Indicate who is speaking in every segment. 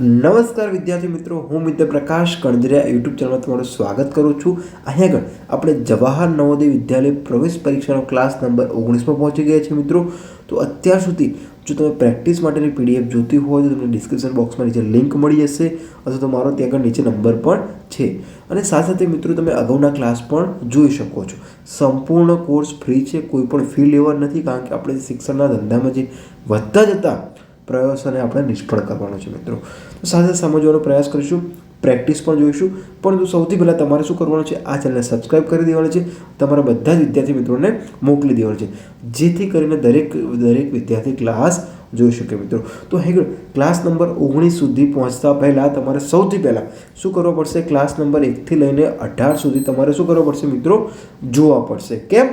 Speaker 1: નમસ્કાર વિદ્યાર્થી મિત્રો, હું મિત્ર પ્રકાશ કણદરિયા યુટ્યુબ ચેનલમાં તમારું સ્વાગત કરું છું. અહીં આગળ આપણે જવાહર નવોદય વિદ્યાલય પ્રવેશ પરીક્ષાનો ક્લાસ નંબર ઓગણીસમાં પહોંચી ગયા છે મિત્રો. તો અત્યાર સુધી જો તમે પ્રેક્ટિસ માટેની પીડીએફ જોતી હોય તો તમને ડિસ્ક્રિપ્શન બોક્સમાં નીચે લિંક મળી જશે અથવા તો મારો ત્યાં આગળ નીચે નંબર પણ છે. અને સાથે સાથે મિત્રો તમે અગાઉના ક્લાસ પણ જોઈ શકો છો. સંપૂર્ણ કોર્સ ફ્રી છે, કોઈ પણ ફી લેવા નથી કારણ કે આપણે શિક્ષણના ધંધામાં જે વધતા જતા પ્રયાસોને આપણે નિષ્ફળ કરવાનો છે મિત્રો. સાથે સમજવાનો પ્રયાસ કરીશું, પ્રેક્ટિસ પણ જોઈશું. પરંતુ સૌથી પહેલાં તમારે શું કરવાનું છે? આ ચેનલને સબસ્ક્રાઈબ કરી દેવાનું છે. તમારા બધા જ વિદ્યાર્થી મિત્રોને મોકલી દેવાનું છે. જેથી કરીને દરેક દરેક વિદ્યાર્થી ક્લાસ જોઈ શકે મિત્રો. તો હેગળ ક્લાસ નંબર ઓગણીસ સુધી પહોંચતા પહેલાં તમારે સૌથી પહેલાં શું કરવું પડશે? ક્લાસ નંબર એકથી લઈને અઢાર સુધી તમારે શું કરવું પડશે મિત્રો? જોવા પડશે. કેમ?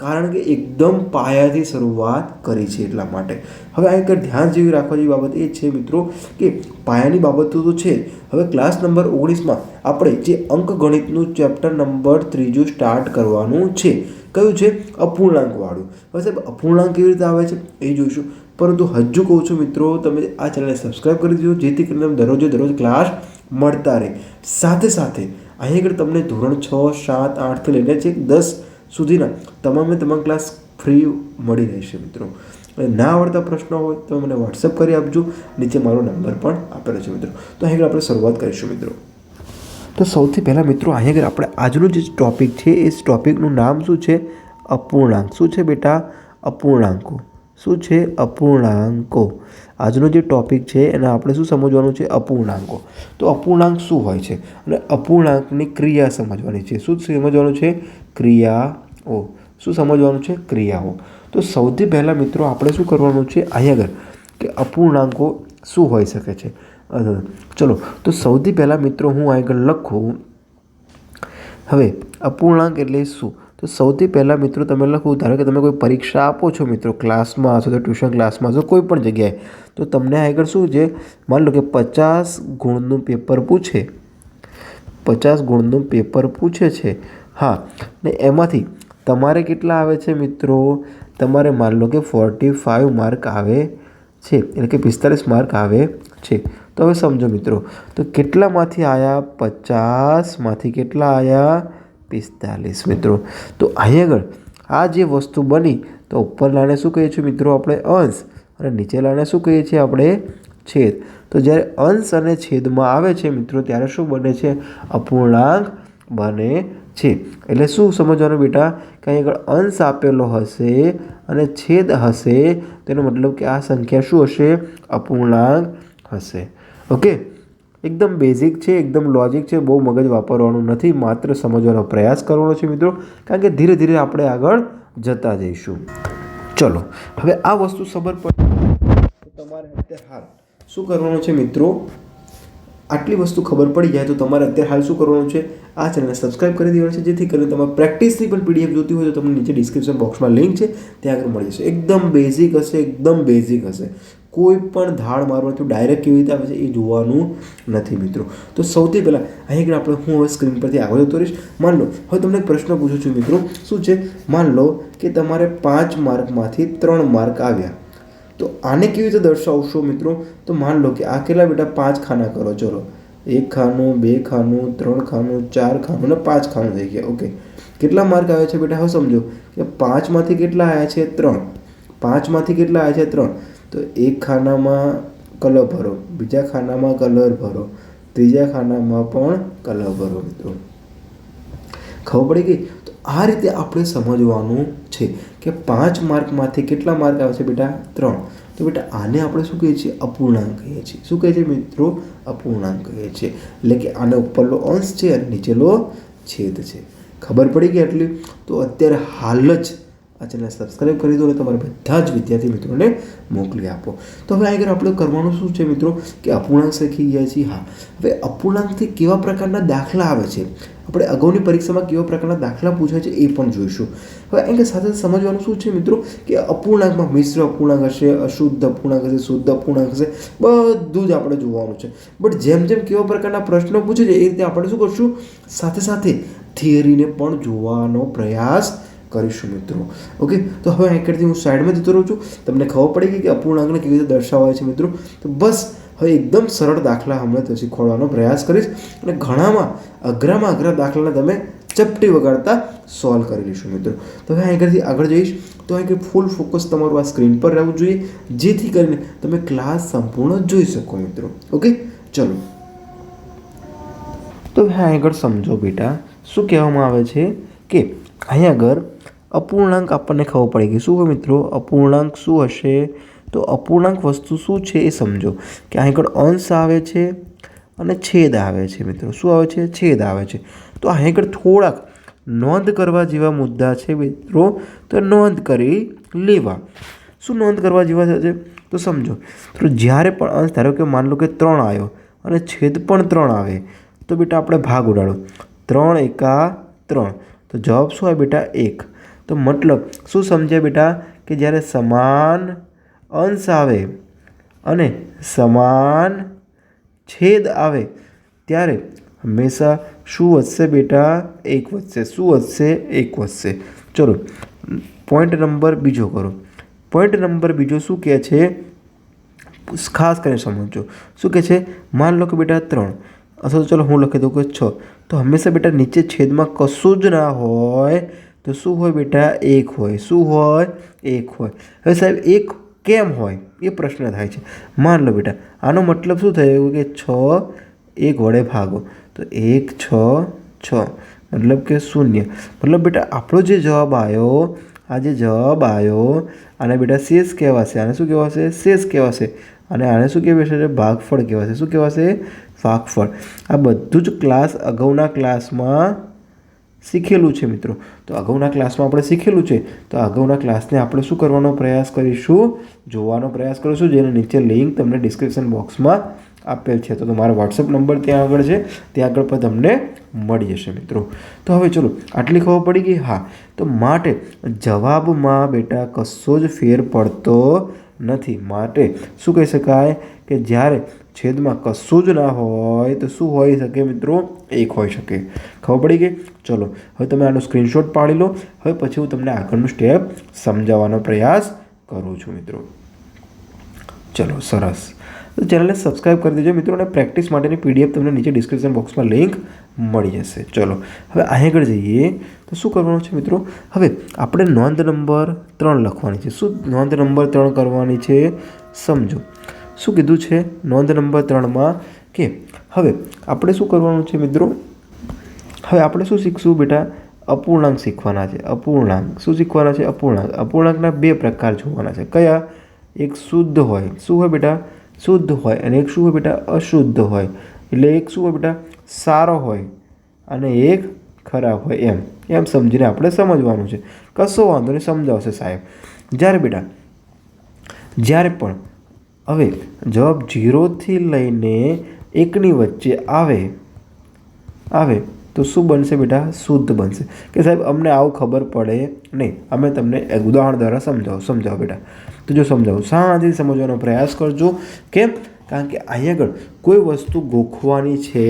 Speaker 1: કારણ કે એકદમ પાયાથી શરૂઆત કરી છે એટલા માટે. હવે આ એક ધ્યાન જેવી રાખવા જેવી બાબત એ છે મિત્રો કે પાયાની બાબતો તો છે. હવે ક્લાસ નંબર ઓગણીસમાં આપણે જે અંકગણિતનું ચેપ્ટર નંબર ત્રીજું સ્ટાર્ટ કરવાનું છે. કયું છે? અપૂર્ણાંકવાળું હવે સાહેબ, અપૂર્ણાંક કેવી રીતે આવે છે? એ જોઈશું. પરંતુ હજુ કહું છું મિત્રો, તમે આ ચેનલને સબસ્ક્રાઈબ કરી દીધો, જેથી કરીને દરરોજે દરરોજ ક્લાસ મળતા રહે. સાથે સાથે અહીં આગળ તમને ધોરણ છ, સાત આઠથી લઈને છેક દસ સુધીના તમામે તમામ ક્લાસ ફ્રી મળી રહેશે મિત્રો. ના આવડતા પ્રશ્નો હોય તો મને વોટ્સઅપ કરી આપજો. નીચે મારો નંબર પણ આપેલો છે મિત્રો. તો અહીં આપણે શરૂઆત કરીશું મિત્રો. તો સૌથી પહેલાં મિત્રો અહીં આગળ આપણે આજનું જે ટોપિક છે, એ ટોપિકનું નામ શું છે? અપૂર્ણાંક. શું છે બેટા? અપૂર્ણાંકો. શું છે અપૂર્ણાંકો? આજનો જે ટોપિક છે, એને આપણે શું સમજવાનું છે? અપૂર્ણાંકો. તો અપૂર્ણાંક શું હોય છે? અને અપૂર્ણાંકની ક્રિયા સમજવાની છે. શું સમજવાનું છે? ક્રિયાઓ શું સમજવાનું છે? ક્રિયાઓ. તો સૌથી પહેલાં મિત્રો આપણે શું કરવાનું છે? અહીંયા આગળ કે અપૂર્ણાંકો શું હોઈ શકે છે? ચલો, તો સૌથી પહેલાં મિત્રો હું આગળ લખું. હવે, અપૂર્ણાંક એટલે શું? તો સૌથી પહેલાં મિત્રો તમે લખવું ધારો કે તમે કોઈ પરીક્ષા આપો છો મિત્રો ક્લાસમાં હશો તો ટ્યુશન ક્લાસમાં હશો કોઈ પણ જગ્યાએ, તો તમને આગળ શું છે? માની લો કે પચાસ ગુણનું પેપર પૂછે. પચાસ ગુણનું પેપર પૂછે છે. હા, ને એમાંથી તમારે કેટલા આવે છે મિત્રો? તમારે માની લો કે ફોર્ટી ફાઇવ માર્ક આવે છે, એટલે કે પિસ્તાલીસ માર્ક આવે છે. તો હવે સમજો મિત્રો, તો કેટલામાંથી આવ્યા પચાસમાંથી કેટલા આવ્યા પિસ્તાલીસ મિત્રો. તો અહીં આગળ આ જે વસ્તુ બની, તો ઉપર લાને શું કહીએ છીએ મિત્રો આપણે? અંશ. અને નીચે લાને શું કહીએ છીએ આપણે? છેદ. તો જ્યારે અંશ અને છેદમાં આવે છે મિત્રો, ત્યારે શું બને છે? અપૂર્ણાંક બને છે. એટલે શું સમજવાનું બેટા? કે અહીં આગળ અંશ આપેલો હશે અને છેદ હશે, તેનો મતલબ કે આ સંખ્યા શું હશે? અપૂર્ણાંક હશે. ઓકે? એકદમ બેઝિક છે, એકદમ લોજિક છે, બહુ મગજ વાપરવાનું નથી, માત્ર સમજવાનો પ્રયાસ કરવાનો છે મિત્રો, કારણ કે ધીરે ધીરે આપણે આગળ જતા જઈશું. ચલો, હવે આ વસ્તુ ખબર પડે. તમારે અત્યારે હાલ શું કરવાનું છે મિત્રો? આટલી વસ્તુ ખબર પડી જાય તો તમારે અત્યારે હાલ શું કરવાનું છે? આ ચેનલને સબસ્ક્રાઇબ કરી દેવાનું છે, જેથી કરીને તમારે પ્રેક્ટિસની પણ પીડીએફ જોતી હોય તો તમને નીચે ડિસ્ક્રિપ્શન બોક્સમાં લિંક છે, ત્યાં આગળ મળી જશે. એકદમ બેઝિક હશે, એકદમ બેઝિક હશે. કોઈ પણ ધાડ મારવાથી ડાયરેક્ટ કેવી રીતે આવે છે એ જોવાનું નથી મિત્રો. તો સૌથી પહેલાં અહીં આપણે હું હવે સ્ક્રીન પરથી આગળ જતો રહીશ. માન લો, હવે તમને એક પ્રશ્ન પૂછું છું મિત્રો. શું છે? માન લો કે તમારે પાંચ માર્કમાંથી ત્રણ માર્ક આવ્યા. તો આને કેવી રીતે દર્શાવશો મિત્રો? તો માન લો કે આ કેટલા બેટા? પાંચ ખાના કરો. ચલો. એક ખાનું, બે ખાનું, ત્રણ ખાનું, ચાર ખાનું અને પાંચ ખાનું થઈ ગયા. ઓકે. કેટલા માર્ક આવે છે બેટા? હવે સમજો કે પાંચમાંથી કેટલા આવ્યા છે? ત્રણ. પાંચમાંથી કેટલા આવ્યા છે? ત્રણ. તો એક ખાનામાં કલર ભરો. બીજા ખાનામાં કલર ભરો. ત્રીજા ખાનામાં પણ કલર ભરો મિત્રો. ખબર પડી ગઈ? તો આ રીતે આપણે સમજવાનું છે. કે પાંચ માર્કમાંથી કેટલા માર્ક આવે છે બેટા? ત્રણ. તો બેટા, આને આપણે શું કહીએ છીએ? અપૂર્ણાંક કહીએ છીએ. શું કહીએ છીએ મિત્રો? અપૂર્ણાંક કહીએ છીએ. એટલે કે આને ઉપરનો અંશ છે અને નીચેલો છેદ છે. ખબર પડી ગઈ એટલી તો અત્યારે હાલ જ આ ચેનલ સબસ્ક્રાઈબ કરી દો અને તમારા બધા જ વિદ્યાર્થી મિત્રોને મોકલી આપો. તો હવે આગળ આપણે કરવાનું શું છે મિત્રો? કે અપૂર્ણાંક શીખી ગયા છીએ. હા. હવે અપૂર્ણાંકથી કેવા પ્રકારના દાખલા આવે છે? આપણે અગાઉની પરીક્ષામાં કેવા પ્રકારના દાખલા પૂછાય છે એ પણ જોઈશું. હવે એની સાથે સમજવાનું શું છે મિત્રો? કે અપૂર્ણાંકમાં મિશ્ર અપૂર્ણાંક હશે, અશુદ્ધ અપૂર્ણાંક હશે, શુદ્ધ અપૂર્ણાંક હશે, બધું જ આપણે જોવાનું છે. બટ જેમ જેમ કેવા પ્રકારના પ્રશ્નો પૂછે છે એ રીતે આપણે શું કરશું? સાથે સાથે થિયરીને પણ જોવાનો પ્રયાસ કરીશું મિત્રો. ઓકે તો હવે એકડથી હું સાઈડમાં જતો રહું છું. તમને ખબર પડી ગઈ કે અપૂર્ણાંકને કેવી રીતે દર્શાવાય છે મિત્રો? તો બસ હવે એકદમ સરળ દાખલા હમણાં તો શીખવાડવાનો પ્રયાસ કરીશ અને ઘણામાં અઘરામાં અઘરા દાખલાને તમે ચપટી વગાડતા સોલ્વ કરી લઈશું મિત્રો. તો હવે આગળથી આગળ જઈશ. તો અહીં ફૂલ ફોકસ તમારું આ સ્ક્રીન પર રહેવું જોઈએ. જેથી કરીને તમે ક્લાસ સંપૂર્ણ જોઈ શકો મિત્રો. ઓકે ચલો. તો હવે આગળ સમજો બેટા. શું કહેવામાં આવે છે કે અહીંયા આગળ અપૂર્ણાંક આપણને ખબર પડી ગઈ. શું હોય મિત્રો? અપૂર્ણાંક શું હશે? તો અપૂર્ણાંક વસ્તુ શું છે એ સમજો. કે અહીં આગળ અંશ આવે છે અને છેદ આવે છે મિત્રો. શું આવે છે? છેદ આવે છે. તો અહીં આગળ થોડાક નોંધ કરવા જેવા મુદ્દા છે મિત્રો. તો નોંધ કરી લેવા. શું નોંધ કરવા જેવા છે? તો સમજો. તો જ્યારે પણ અંશ, ધારો કે માન લો કે ત્રણ આવ્યો અને છેદ પણ ત્રણ આવે, તો બેટા આપણે ભાગ ઉડાડો. ત્રણ એકા ત્રણ. તો જવાબ શું આવે બેટા? એક. તો મતલબ શું સમજ્યા બેટા? કે જ્યારે સમાન અંશ આવે અને સમાન છેદ આવે, ત્યારે હંમેશા શું વધશે બેટા? એક વધશે. શું વધશે? એક વધશે. ચલો પોઈન્ટ નંબર બીજો કરો. પોઈન્ટ નંબર બીજો શું કહે છે? ખાસ કરીને સમજો. શું કહે છે? માન લો કે બેટા ત્રણ. અથવા તો ચલો હું લખી દઉં કે છ. તો હંમેશા બેટા નીચે છેદમાં કશું જ ના હોય તો શું હોય બેટા? એક હોય. શું હોય? એક હોય. હવે સાહેબ, એક કેમ હોય? એ પ્રશ્ન થાય છે. માન લો બેટા, આનો મતલબ શું થયો કે છ એક વડે ભાગો. તો એક, છ છ. મતલબ કે શૂન્ય. મતલબ બેટા, આપણો જે જવાબ આવ્યો, આ જે જવાબ આવ્યો, આને બેટા શેષ કહેવાશે. આને શું કહેવાશે? શેષ કહેવાશે. અને આને શું કહેવાશે? ભાગફળ કહેવાશે. શું કહેવાશે? ભાગફળ આ બધું જ ક્લાસ અગાઉના ક્લાસમાં શીખેલું છે મિત્રો. તો અગાઉના ક્લાસમાં આપણે શીખેલું છે. તો અગાઉના ક્લાસને આપણે શું કરવાનો પ્રયાસ કરીશું? જોવાનો પ્રયાસ કરીશું, જેની નીચે લિંક તમને ડિસ્ક્રિપ્શન બોક્સમાં આપેલ છે. તો તમારો વોટ્સઅપ નંબર ત્યાં આગળ છે. ત્યાં આગળ પણ તમને મળી જશે મિત્રો. તો હવે ચલો, આટલી ખબર પડી ગઈ? હા. તો માટે જવાબમાં બેટા કશો જ ફેર પડતો નથી માટે શું કહી શકાય કે જ્યારે છેદમાં કશું જ ના હોય તો શું હોઈ શકે મિત્રો? એક હોઈ શકે. ખબર પડી ગઈ? ચલો, હવે તમે આનો સ્ક્રીનશોટ પાડી લો. હવે પછી હું તમને આગળનું સ્ટેપ સમજાવવાનો પ્રયાસ કરું છું મિત્રો. ચલો, સરસ. ચેનલને સબસ્ક્રાઈબ કરી દેજો મિત્રો અને પ્રેક્ટિસ માટેની પીડીએફ તમને નીચે ડિસ્ક્રિપ્શન બોક્સમાં લિંક મળી જશે. ચલો, હવે અહીં આગળ જઈએ. તો શું કરવાનું છે મિત્રો? હવે આપણે નોંધ નંબર ત્રણ લખવાની છે. શું નોંધ નંબર ત્રણ કરવાની છે? સમજો. શું કીધું છે? નોંધ નંબર ત્રણમાં કે હવે આપણે શું કરવાનું છે મિત્રો? હવે આપણે શું શીખશું બેટા? અપૂર્ણાંક શીખવાના છે. અપૂર્ણાંક. શું શીખવાના છે? અપૂર્ણાંક. અપૂર્ણાંકના બે પ્રકાર જોવાના છે. કયા? એક શુદ્ધ હોય. શું હોય બેટા? શુદ્ધ હોય અને એક શું હોય બેટા? અશુદ્ધ હોય. એટલે એક શું હોય બેટા? સારો હોય અને એક ખરાબ હોય એમ. એમ સમજીને આપણે સમજવાનું છે. કશો વાંધો નહીં, સમજાવશે સાહેબ. જ્યારે બેટા, જ્યારે પણ હવે જવાબ જીરોથી લઈને એકની વચ્ચે આવે આવે, તો શું બનશે બેટા? શુદ્ધ બનશે. કે સાહેબ, અમને આવું ખબર પડે નહીં. અમે તમને એક ઉદાહરણ દ્વારા સમજાવો સમજાવો બેટા. તો જો સમજાવું, શાંતિથી સમજવાનો પ્રયાસ કરજો કેમ કારણ કે અહીં આગળ કોઈ વસ્તુ ગોખવાની છે.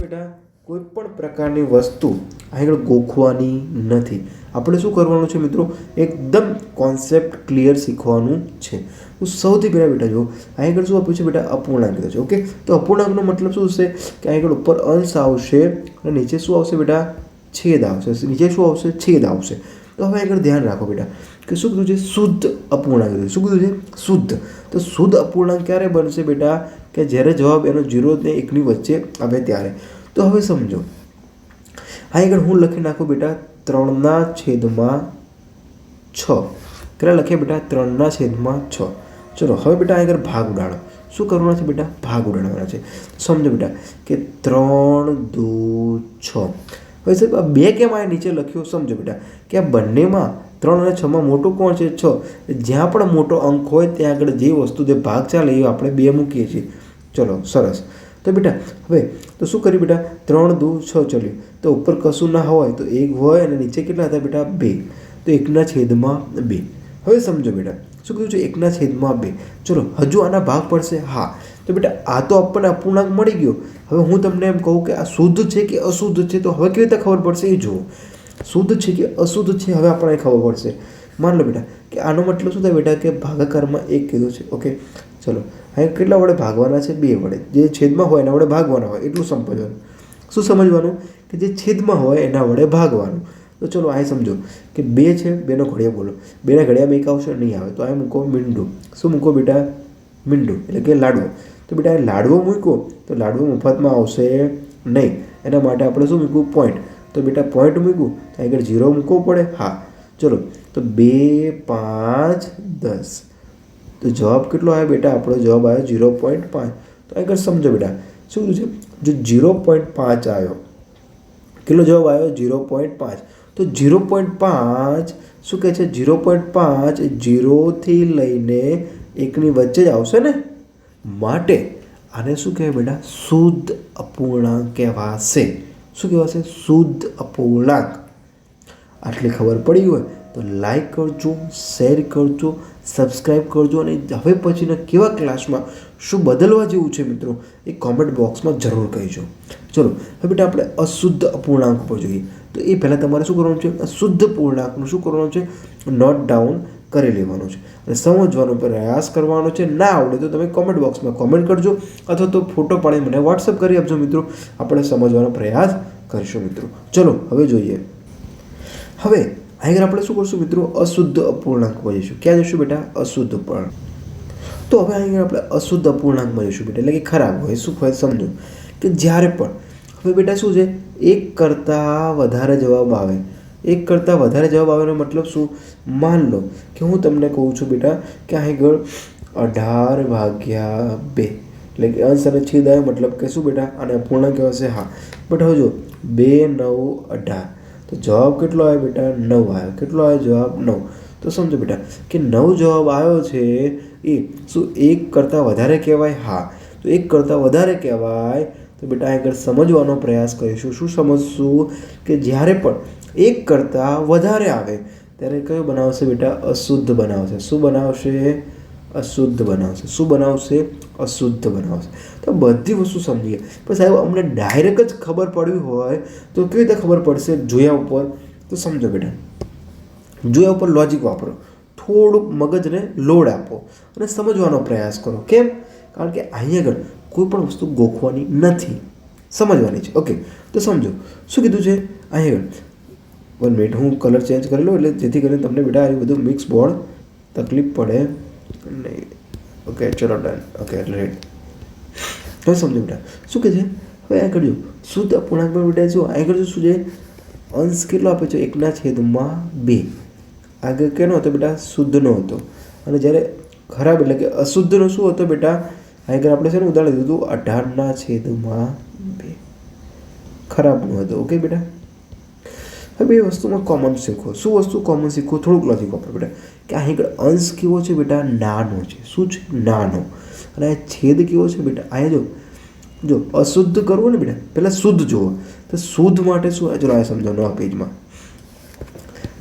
Speaker 1: બેટા, કોઈ પણ પ્રકારની વસ્તુ આગળ ગોખવાની નથી. આપણે શું કરવાનું છે મિત્રો? એકદમ કોન્સેપ્ટ ક્લિયર શીખવાનું છે. હું સૌથી પહેલાં બેટા જો અહીં આગળ શું આપ્યું છે બેટા? અપૂર્ણાંક છે ઓકે તો અપૂર્ણાંકનો મતલબ શું છે કે અહીં આગળ ઉપર અંશ આવશે અને નીચે શું આવશે બેટા? છેદ આવશે. નીચે શું આવશે? છેદ આવશે. તો હવે આગળ ધ્યાન રાખો બેટા, કે શું કીધું છે? શુદ્ધ અપૂર્ણાંક શું કીધું છે? શુદ્ધ. તો શુદ્ધ અપૂર્ણાંક ક્યારે બનશે બેટા? કે જ્યારે જવાબ એનો જીરો ને એકની વચ્ચે આવે ત્યારે. તો હવે સમજો. હા, આગળ હું લખી નાખું બેટા, ત્રણના છેદમાં છ. કેટલા લખીએ બેટા? ત્રણના છેદમાં છ. ચલો, હવે બેટા આગળ ભાગ ઉડાડો. શું કરવાના છે બેટા? ભાગ ઉડાડવાના છે. સમજો બેટા, કે ત્રણ, દો, છ. હવે સાહેબ, આ બે કેમ આ નીચે લખ્યું? સમજો બેટા, કે આ બંનેમાં ત્રણ અને છમાં મોટો કોણ છે? છ. જ્યાં પણ મોટો અંક હોય, ત્યાં આગળ જે વસ્તુ જે ભાગ ચાલે એ આપણે બે મૂકીએ છીએ. ચલો, સરસ. તો બેટા, હવે, તો શું કર્યું બેટા? ત્રણ, દુ, છ ચલ્યું. તો ઉપર કશું ના હોય, તો એક હોય અને નીચે કેટલા હતા બેટા? બે. તો એકના છેદમાં બે. હવે સમજો બેટા, શું કીધું છે? એકના છેદમાં બે. ચલો, હજુ આના ભાગ પડશે? હા. તો બેટા, આ તો આપણને અપૂર્ણાંક મળી ગયો. હવે હું તમને એમ કહું કે આ શુદ્ધ છે કે અશુદ્ધ છે? તો હવે કેવી રીતે ખબર પડશે? એ જુઓ. શુદ્ધ છે કે અશુદ્ધ છે હવે આપણને ખબર પડશે. માન લો બેટા, કે આનો મતલબ શું થાય બેટા, કે ભાગાકારમાં એક કીધું છે, ઓકે? ચલો અહીં કેટલા વડે ભાગવાના છે? બે વડે. જે છેદમાં હોય એના વડે ભાગવાના હોય, એટલું સમજવાનું. શું સમજવાનું? કે જે છેદમાં હોય એના વડે ભાગવાનું. તો ચલો અહીં સમજો, કે બે છે, બેનો ઘડિયા બોલો. બેના ઘડિયામાં એક આવશે નહીં આવે. તો અહીં મૂકો મીંડું. શું મૂકો બેટા? મીંડું, એટલે કે લાડવો. તો બેટા એ લાડવો મૂકો તો લાડવો મફતમાં આવશે નહીં. એના માટે આપણે શું મૂકવું પોઈન્ટ તો બેટા પોઈન્ટ મૂકું તો આગળ ઝીરો મૂકવો પડે? હા. ચલો, તો બે, પાંચ, દસ. તો જવાબ કેટલો આવ્યો બેટા? આપણો જવાબ આવ્યો ઝીરો પોઈન્ટ પાંચ. તો આગળ સમજો બેટા, શું છે? જો ઝીરો પોઈન્ટ પાંચ આવ્યો, કેટલો જવાબ આવ્યો? ઝીરો પોઈન્ટ પાંચ. તો ઝીરો પોઈન્ટ પાંચ, શું કહે છે? ઝીરો પોઈન્ટ પાંચ ઝીરોથી લઈને એકની વચ્ચે જ આવશે ને? માટે આને શું કહેવાય બેટા? શુદ્ધ અપૂર્ણાંક કહેવાશે. શું કહેવાશે શુદ્ધ અપૂર્ણાંક. આટલી ખબર પડી હોય તો લાઈક કરજો શેર કરજો સબસ્ક્રાઈબ કરજો અને હવે પછીના કેવા ક્લાસમાં શું બદલવા જેવું છે મિત્રો એ કોમેન્ટ બોક્સમાં જરૂર કહીજો. ચલો, હવે બેટા આપણે અશુદ્ધ અપૂર્ણાંક ઉપર જોઈએ. તો એ પહેલાં તમારે શું કરવાનું છે? અશુદ્ધ પૂર્ણાંકનું શું કરવાનું છે? નોટ ડાઉન કરી લેવાનો છે અને સમજવાનો પ્રયાસ કરવાનો છે. ના આવડે તો તમે કોમેન્ટ બોક્સમાં કોમેન્ટ કરજો અથવા તો ફોટો પાડી મને વોટ્સઅપ કરી આપજો મિત્રો. આપણે સમજવાનો પ્રયાસ કરીશું મિત્રો. ચલો, હવે જોઈએ. હવે આગળ આપણે શું કરશું મિત્રો? અશુદ્ધ અપૂર્ણાંકમાં જઈશું. ક્યાં જઈશું બેટા? અશુદ્ધ અપૂર્ણાંક તો હવે અહીંયા આપણે અશુદ્ધ અપૂર્ણાંકમાં જઈશું બેટા. એટલે કે ખરાબ હોય, શું હોય સમજો. કે જ્યારે પણ, હવે બેટા શું છે? એક કરતાં વધારે જવાબ આવે. એક કરતાં વધારે જવાબ આવેનો મતલબ શું? માન લો કે હું તમને કહું છું બેટા કે આગળ અઢાર ભાગ્યા બે. એટલે કે અંશ અને છેદ આવ્યો મતલબ કે શું બેટા? અને અપૂર્ણાંક કહેવાશે હા. બટ હવે જો, બે, નવ, અઢાર. તો જવાબ કેટલો આવ્યો બેટા? નવ આવ્યો. કેટલો આવ્યો જવાબ? નવ. તો સમજો બેટા કે નવ જવાબ આવ્યો છે એ શું એક કરતાં વધારે કહેવાય? હા. તો એક કરતાં વધારે કહેવાય તો બેટા આગળ સમજવાનો પ્રયાસ કરીશું. શું સમજશું? કે જ્યારે પણ એક કરતાં વધારે આવે. ત્યારે કયો બનાવશે બેટા? અશુદ્ધ બનાવશે. શું બનાવશે? અશુદ્ધ બનાવશે. શું બનાવશે? અશુદ્ધ બનાવશે. તો બધી વસ્તુ સમજીએ પણ સાહેબ, અમને ડાયરેક્ટ જ ખબર પડવી હોય તો કેવી રીતે ખબર પડશે? જોયા ઉપર. તો સમજો બેટા. જોયા ઉપર લોજિક વાપરો. થોડુંક મગજને લોડ આપો અને સમજવાનો પ્રયાસ કરો. કેમ? કારણ કે અહીં આગળ કોઈ પણ વસ્તુ ગોખવાની નથી. સમજવાની છે. ઓકે તો સમજો. શું કીધું છે? અહીં આગળ. વન મિનિટ હું કલર ચેન્જ કરી લઉં એટલે જેથી કરીને તમને બેટા આ બધું મિક્સ બોર્ડ તકલીફ પડે. નહીં. ઓકે ચલો ડન ઓકે એટલે રેડ તો સમજો બેટા. શું કહે છે? હવે આ કરજો. શુદ્ધ અપૂર્ણાંકમાં બેટા શું આ કરજો શું છે? અંશ કેટલો આપે છે? એકના છેદમાં બે. આગળ કેનો હતો બેટા? શુદ્ધનો હતો. અને જ્યારે ખરાબ એટલે કે અશુદ્ધનો શું હતો બેટા? આગળ આપણે છે ને ઉદાહરણ દીધું હતું, અઢારના છેદમાં બે. ખરાબનું હતું. ઓકે બેટા? હવે એ વસ્તુમાં કોમન શીખો. શું વસ્તુ કોમન શીખો? થોડુંક લોજિક ખબર, બેટા. કે અહીં આગળ અંશ કેવો છે બેટા? નાનો છે. શું છે? નાનો. અને આ છેદ કેવો છે બેટા? અહીંયા જો જો, અશુદ્ધ કરવું ને બેટા, પહેલાં શુદ્ધ જુઓ તો શુદ્ધ માટે શું? ચલો આ સમજાવવાનું આ પેજમાં.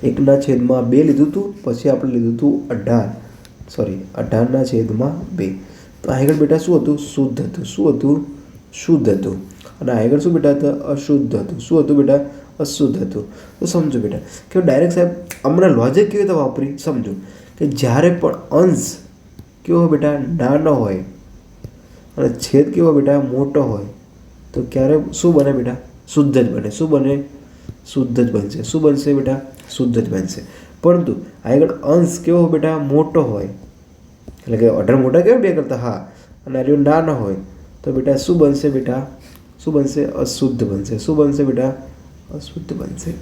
Speaker 1: એકના છેદમાં બે લીધું હતું પછી આપણે લીધું હતું અઢાર. સોરી અઢારના છેદમાં બે. તો આગળ બેટા શું હતું? શુદ્ધ હતું. શું હતું? શુદ્ધ હતું. અને આગળ શું બેટા? હતા અશુદ્ધ હતું. શું હતું બેટા? અશુદ્ધ હતું. તો સમજો બેટા. કે ડાયરેક્ટ સાહેબ, હમણાં લોજિક કેવી રીતે વાપરી? સમજો. કે જ્યારે પણ અંશ કેવો બેટા? નાનો હોય. અને છેદ કેવો બેટા? મોટો હોય. તો ક્યારે શું બને બેટા? શુદ્ધ જ બને. શું બને? શુદ્ધ જ બનશે. શું બનશે બેટા? શુદ્ધ જ બનશે. પરંતુ આગળ અંશ કેવો બેટા? મોટો હોય. એટલે કે અઢાર મોટા કેવા બે કરતા? હા. અને આ નાનો હોય. તો બેટા શું બનશે બેટા? શું બનશે? અશુદ્ધ બનશે. શું બનશે બેટા? અશુદ્ધ બનશે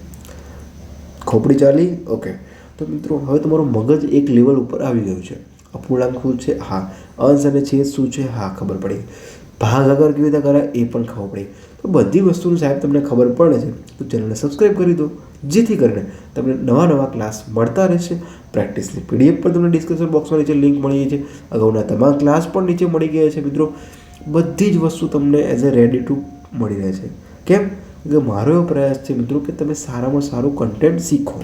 Speaker 1: ખોપડી ચાલી? ઓકે તો મિત્રો, હવે તમારું મગજ એક લેવલ ઉપર આવી ગયું છે. અપૂર્ણાંક શું છે? હા. અંશ અને છેદ શું છે? હા, ખબર પડી. ભાગ આગળ કેવી રીતે કરાય? એ પણ ખબર પડી. તો બધી વસ્તુનું સાહેબ તમને ખબર પડે છે. તો ચેનલને સબસ્ક્રાઈબ કરી દો. જેથી કરીને તમને નવા નવા ક્લાસ મળતા રહેશે. પ્રેક્ટિસની પીડીએફ પણ તમને ડિસ્ક્રિપ્શન બોક્સમાં નીચે લિંક મળી જાય છે. અગાઉના તમામ ક્લાસ પણ નીચે મળી ગયા છે, મિત્રો. બધી જ વસ્તુ તમને એઝ અ રેડી ટુ મળી રહે છે. કેમ? કે મારો એવો પ્રયાસ છે મિત્રો કે તમે સારામાં સારું કન્ટેન્ટ શીખો.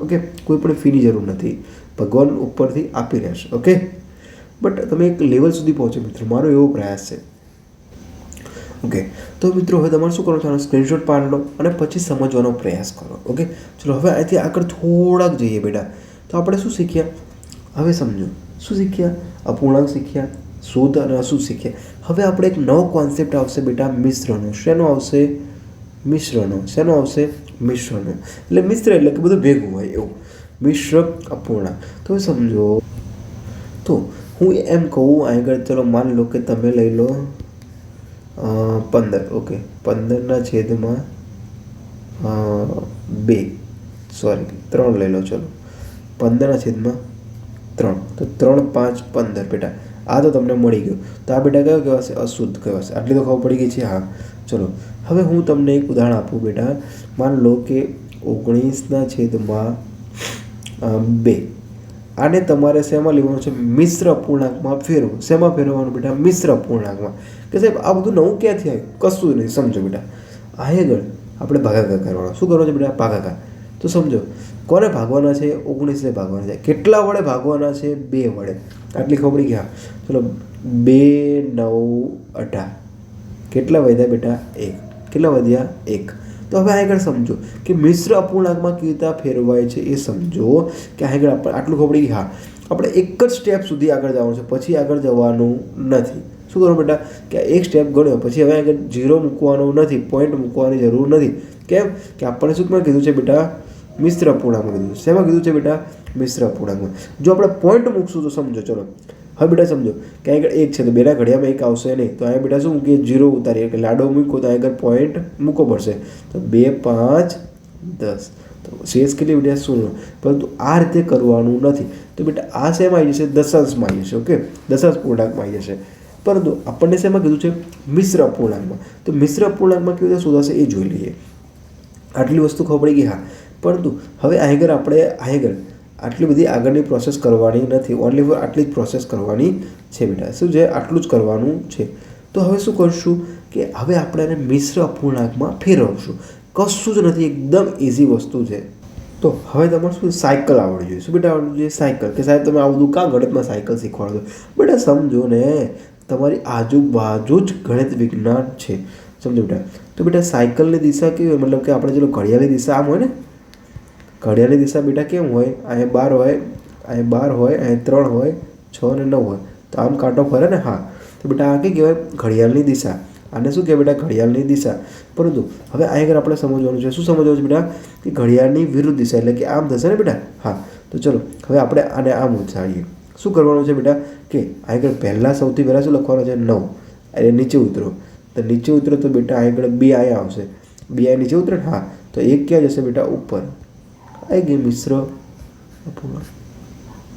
Speaker 1: ઓકે કોઈ પણ ફીની જરૂર નથી. ભગવાન ઉપરથી આપી રહેશે. ઓકે બટ તમે એક લેવલ સુધી પહોંચો મિત્રો. મારો એવો પ્રયાસ છે. ઓકે તો મિત્રો, હવે તમારે શું કરવાનું છે? આનો સ્ક્રીનશોટ પાડી અને પછી સમજવાનો પ્રયાસ કરો. ઓકે ચલો, હવે અહીંથી આગળ થોડાક જઈએ બેટા. તો આપણે શું શીખ્યા? હવે સમજો. શું શીખ્યા? અપૂર્ણાંક શીખ્યા. શુદ્ધ અને અશુદ્ધ શીખ્યા. હવે આપણે એક નવો કોન્સેપ્ટ આવશે બેટા, મિશ્રનો. શેનો આવશે? મિશ્રનો. શેનો આવશે? મિશ્રનો. એટલે મિશ્ર એટલે કે બધું ભેગું હોય એવું. મિશ્ર અપૂર્ણાંક તો સમજો. તો હું એમ કહું આગળ ચલો માની લો કે તમે લઈ લો પંદર. ઓકે. પંદરના છેદમાં બે. સોરી. ત્રણ લઈ લો ચલો. પંદરના છેદમાં ત્રણ. તો ત્રણ, પાંચ, પંદર બેટા. આ તો તમને મળી ગયું. તો આ બેટા કયો કહેવાશે? અશુદ્ધ કહેવાશે. આટલી તો ખબર પડી ગઈ છે. હા. ચલો. હવે હું તમને એક ઉદાહરણ આપું બેટા. માન લો કે ઓગણીસના છેદમાં બે. આને તમારે શેમાં લેવાનું છે? મિશ્ર અપૂર્ણાંકમાં ફેરવો. શેમાં ફેરવવાનું બેટા? મિશ્ર અપૂર્ણાંકમાં કે સાહેબ, આ બધું નવું ક્યાંથી આવ્યું? કશું નહીં. સમજો બેટા. આગળ આપણે ભાગાકાર કરવાનો. શું કરવાનું છે બેટા? ભાગાકાર. તો સમજો, કોને ભાગવાના છે? ઓગણીસને ભાગવાના છે. કેટલા વડે ભાગવાના છે? બે વડે. આટલી ખબર પડી કે ચલો, બે, નવ, અઢાર. કેટલા વધ્યા બેટા? એક. કેટલા વધ્યા? એક. તો હવે આગળ સમજો કે મિશ્ર અપૂર્ણાંકમાં કેવી રીતે ફેરવાય છે એ સમજો કે આગળ આપણે આટલું ખબર હા. આપણે એક જ સ્ટેપ સુધી આગળ જવાનું છે, પછી આગળ જવાનું નથી. શું કરો બેટા? કે એક સ્ટેપ ગણ્યો, પછી હવે આગળ ઝીરો મૂકવાનો નથી પોઈન્ટ મૂકવાની જરૂર નથી. કેમ? કે આપણને શું કીધું છે બેટા? મિશ્ર અપૂર્ણાંકમાં કીધું શેમાં કીધું છે બેટા? મિશ્ર અપૂર્ણાંકમાં. જો આપણે પોઈન્ટ મૂકશું તો સમજો, ચલો. હવે બેટા, સમજો. કે આગળ એક છે તો બેના ઘડિયામાં એક આવશે નહીં. તો અહીંયા બેટા શું કે જીરો ઉતારીએ. એટલે લાડો મૂકો તો આગળ પોઈન્ટ મૂકવો પડશે. તો બે, પાંચ, દસ. તો શેષ કેટલી બેટા શૂન્ય પરંતુ આ રીતે કરવાનું નથી. તો બેટા, આ શેમાં આવી જશે. દશાંશમાં આવી જશે, ઓકે? દશાંશ પૂર્ણાંકમાં આવી જશે. પરંતુ આપણને શેમાં કીધું છે? મિશ્ર પૂર્ણાંકમાં. તો મિશ્ર પૂર્ણાંકમાં કેવી રીતે શોધાશે એ જોઈ લઈએ. આટલી વસ્તુ ખબર પડી ગઈ, હા. પરંતુ હવે આગળ આપણે આગળ આટલી બધી આગળની પ્રોસેસ કરવાની નથી. ઓનલી ફોર આટલી જ પ્રોસેસ કરવાની છે બેટા. શું છે? આટલું જ કરવાનું છે. તો હવે શું કરશું? કે હવે આપણે એને મિશ્ર અપૂર્ણાંકમાં ફેરવશું. કશું જ નથી. એકદમ ઇઝી વસ્તુ છે. તો હવે તમારે શું સાયકલ આવડવી જોઈએ. શું બેટા આવડવું જોઈએ? સાયકલ કે સાહેબ, તમે આવું બધું કાં ગણિતમાં સાયકલ શીખવાડો બેટા, સમજો ને. તમારી આજુબાજુ જ ગણિત વિજ્ઞાન છે. સમજો બેટા. તો બેટા સાયકલની દિશા કેવી હોય? મતલબ કે આપણે ચલો ઘડિયાળની દિશા આમ હોય ને? ઘડિયાળની દિશા બેટા કેમ હોય? અહીંયા બાર હોય, અહીંયા બાર હોય, અહીંયા ત્રણ હોય, છ અને નવ હોય. તો આમ કાંટો ફરે ને? હા. તો બેટા આ કઈ કહેવાય? ઘડિયાળની દિશા. આને શું કહેવાય બેટા? ઘડિયાળની દિશા. પરંતુ હવે અહીં આગળ આપણે સમજવાનું છે. શું સમજવાનું છે બેટા? કે ઘડિયાળની વિરુદ્ધ દિશા એટલે કે આમ થશે ને બેટા? હા. તો ચલો, હવે આપણે આને આમ ઉછાળીએ શું કરવાનું છે બેટા? કે આગળ પહેલાં સૌથી પહેલાં શું લખવાનું છે? નવ. એટલે નીચે ઉતરો. તો નીચે ઉતરો તો બેટા આગળ બે આયા આવશે. બે આઈ નીચે ઉતરે હા. તો એક ક્યાં જશે બેટા? ઉપર. આવી ગઈ મિશ્ર અપૂર્ણાંક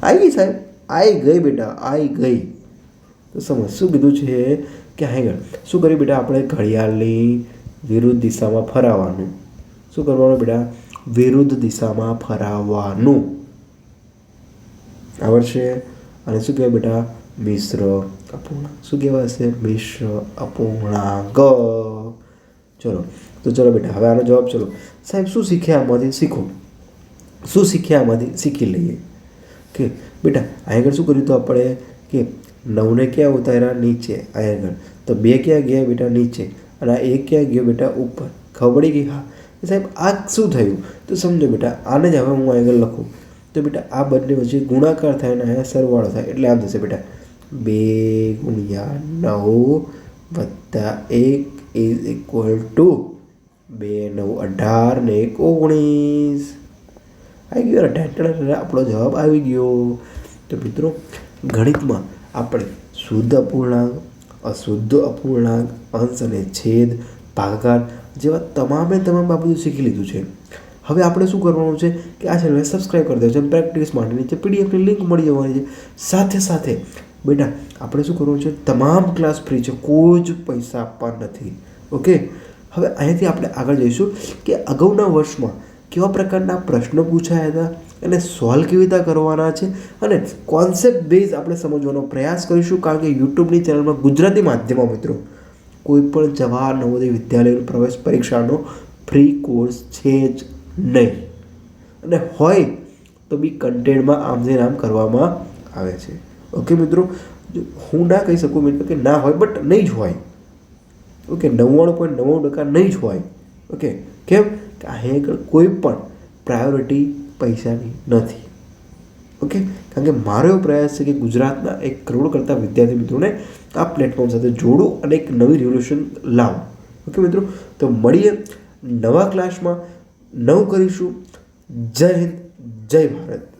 Speaker 1: આવી ગઈ સાહેબ. આવી ગઈ બેટા આવી ગઈ. તો સમજ, શું કીધું છે કે આગળ? શું કર્યું બેટા? આપણે ઘડિયાળની વિરુદ્ધ દિશામાં ફરાવવાનું. શું કરવાનું બેટા? વિરુદ્ધ દિશામાં ફરાવવાનું. આવડશે અને શું કહેવાય બેટા? મિશ્ર અપૂર્ણાંક. શું કહેવાશે મિશ્ર અપૂર્ણાંક. ચલો, તો ચલો બેટા, હવે આનો જવાબ ચલો. સાહેબ, શું શીખ્યા આમાંથી? શીખો. શું શીખ્યા આમાંથી? શીખી લઈએ. કે બેટા અહીં આગળ શું કર્યું હતું આપણે? કે નવને ક્યાં ઉતાર્યા? નીચે અહીં આગળ તો બે ક્યાં ગયા બેટા? નીચે. અને આ એક ક્યાં ગયો બેટા? ઉપર. ખબર પડી ગઈ? હા. સાહેબ, આ શું થયું? તો સમજો બેટા, આને જ હવે હું આગળ લખું. તો બેટા, આ બંને વચ્ચે ગુણાકાર થાય અને અહીંયા સરવાળો થાય. એટલે આમ થશે બેટા. બે ગુણ્યા નવ વત્તા એક ઇઝ ઇક્વલ ટુ બે નવ અઢાર ને એક ઓગણીસ. આવી ગયો. ઢેટણ આપણો જવાબ આવી ગયો. તો મિત્રો, ગણિતમાં આપણે શુદ્ધ અપૂર્ણાંક, અશુદ્ધ અપૂર્ણાંક, અંશ અને છેદ, ભાગાકાર જેવા તમામે તમામ બાબતો શીખી લીધું છે. હવે આપણે શું કરવાનું છે કે આ ચેનલને સબસ્ક્રાઈબ કરી દેજો પ્રેક્ટિસ માટે નીચે પીડીએફની લિંક મળી જવાની છે. સાથે સાથે બેટા, આપણે શું કરવાનું છે? તમામ ક્લાસ ફ્રી છે. કોઈ જ પૈસા આપવા નથી. ઓકે હવે અહીંયાથી આપણે આગળ જઈશું કે અગાઉના વર્ષમાં કેવા પ્રકારના પ્રશ્નો પૂછાયા હતા એને સોલ્વ કેવી રીતે કરવાના છે અને કોન્સેપ્ટ બેઝ આપણે સમજવાનો પ્રયાસ કરીશું કારણ કે યુટ્યુબની ચેનલમાં ગુજરાતી માધ્યમમાં મિત્રો. કોઈપણ જવાહર નવોદય વિદ્યાલયનો પ્રવેશ પરીક્ષાનો ફ્રી કોર્સ છે જ નહીં. અને હોય તો બી કન્ટેન્ટમાં આમને નામ કરવામાં આવે છે. ઓકે મિત્રો? હું ના કહી શકું મિત્રો કે ના હોય બટ નહીં જ હોય. ઓકે નવ્વાણું પોઈન્ટ નવ્વાણું ટકા નહીં જ હોય. ઓકે કેમ? કે અહીં આગળ કોઈ પણ પ્રાયોરિટી પૈસાની નથી. ઓકે કારણ કે મારો એવો પ્રયાસ છે કે ગુજરાતના એક કરોડ કરતાં વિદ્યાર્થી મિત્રોને આ પ્લેટફોર્મ સાથે જોડું અને એક નવી રિવોલ્યુશન લાવું. ઓકે મિત્રો? તો મળીએ નવા ક્લાસમાં નવું કરીશું. જય હિન્દ, જય ભારત.